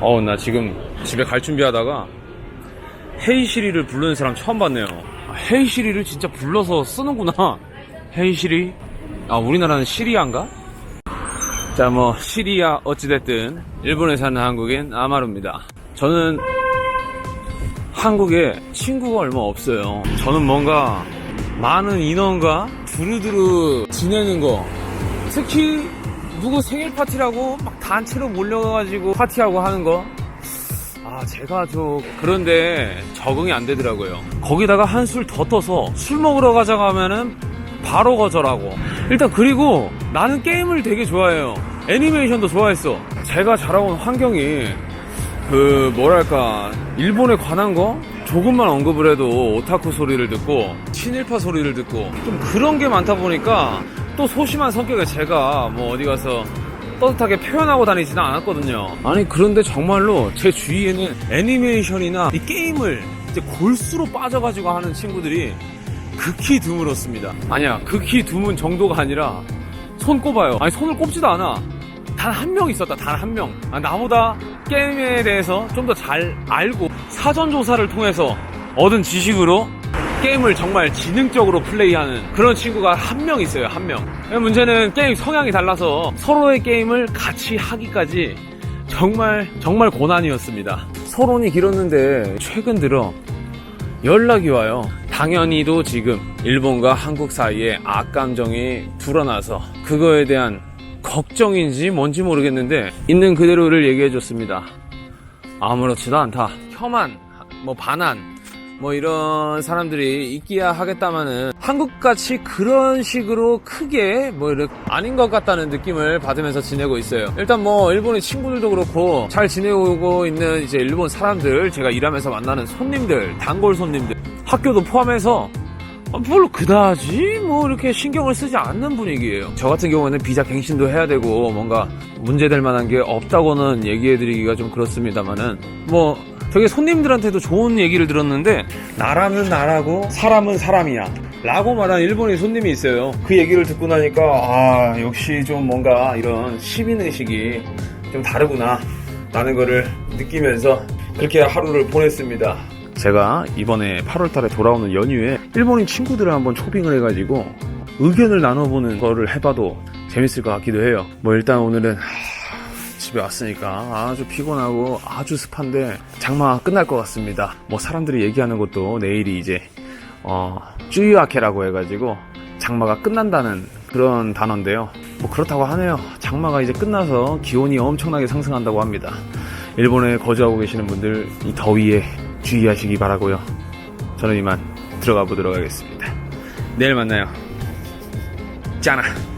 어, 나 지금 집에 갈 준비하다가 헤이시리를 부르는 사람 처음 봤네요. 아, 헤이시리를 진짜 불러서 쓰는구나. 헤이시리. 아, 우리나라는 시리아인가? 자, 뭐, 시리아 어찌됐든, 일본에 사는 한국인 아마루입니다. 저는 한국에 친구가 얼마 없어요. 저는 뭔가 많은 인원과 두루두루 지내는 거. 특히 누구 생일 파티라고 막 단체로 몰려가지고 파티하고 하는 거. 아, 제가 저 그런데 적응이 안 되더라고요. 거기다가 한 술 더 떠서 술 먹으러 가자고 하면은 바로 거절하고. 일단 그리고 나는 게임을 되게 좋아해요. 애니메이션도 좋아했어. 제가 자라온 환경이 그 뭐랄까 일본에 관한 거 조금만 언급을 해도 오타쿠 소리를 듣고 친일파 소리를 듣고 좀 그런 게 많다 보니까 또 소심한 성격의 제가 뭐 어디 가서 떳떳하게 표현하고 다니지는 않았거든요. 아니 그런데 정말로 제 주위에는 애니메이션이나 이 게임을 이제 골수로 빠져가지고 하는 친구들이 극히 드물었습니다. 아니야 극히 드문 정도가 아니라 손 꼽아요. 아니 손을 꼽지도 않아. 단 한 명 있었다. 단 한 명. 아, 나보다 게임에 대해서 좀 더 잘 알고 사전 조사를 통해서 얻은 지식으로 게임을 정말 지능적으로 플레이하는 그런 친구가 한 명 있어요. 한 명. 문제는 게임 성향이 달라서 서로의 게임을 같이 하기까지 정말 정말 고난이었습니다. 서론이 길었는데 최근 들어 연락이 와요. 당연히도 지금 일본과 한국 사이에 악감정이 불어나서 그거에 대한 걱정인지 뭔지 모르겠는데 있는 그대로를 얘기해 줬습니다. 아무렇지도 않다. 혐한, 뭐 반한, 뭐 이런 사람들이 있기야 하겠다마는 한국같이 그런 식으로 크게 뭐 이렇게 아닌 것 같다는 느낌을 받으면서 지내고 있어요. 일단 뭐 일본의 친구들도 그렇고 잘 지내고 있는 이제 일본 사람들 제가 일하면서 만나는 손님들, 단골 손님들 학교도 포함해서 아, 별로 그다지 뭐 이렇게 신경을 쓰지 않는 분위기예요. 저 같은 경우에는 비자 갱신도 해야 되고 뭔가 문제될 만한 게 없다고는 얘기해드리기가 좀 그렇습니다만은 뭐 되게 손님들한테도 좋은 얘기를 들었는데 나라는 나라고 사람은 사람이야. 라고 말한 일본의 손님이 있어요. 그 얘기를 듣고 나니까 아 역시 좀 뭔가 이런 시민의식이 좀 다르구나 라는 거를 느끼면서 그렇게 하루를 보냈습니다. 제가 이번에 8월 달에 돌아오는 연휴에 일본인 친구들을 한번 초빙을 해가지고 의견을 나눠보는 거를 해봐도 재밌을 것 같기도 해요. 뭐 일단 오늘은 하, 집에 왔으니까 아주 피곤하고 아주 습한데 장마가 끝날 것 같습니다. 뭐 사람들이 얘기하는 것도 내일이 이제 어 쭈이와케라고 해가지고 장마가 끝난다는 그런 단어인데요. 뭐 그렇다고 하네요. 장마가 이제 끝나서 기온이 엄청나게 상승한다고 합니다. 일본에 거주하고 계시는 분들 이 더위에 주의하시기 바라고요. 저는 이만 들어가 보도록 하겠습니다. 내일 만나요. 짠아.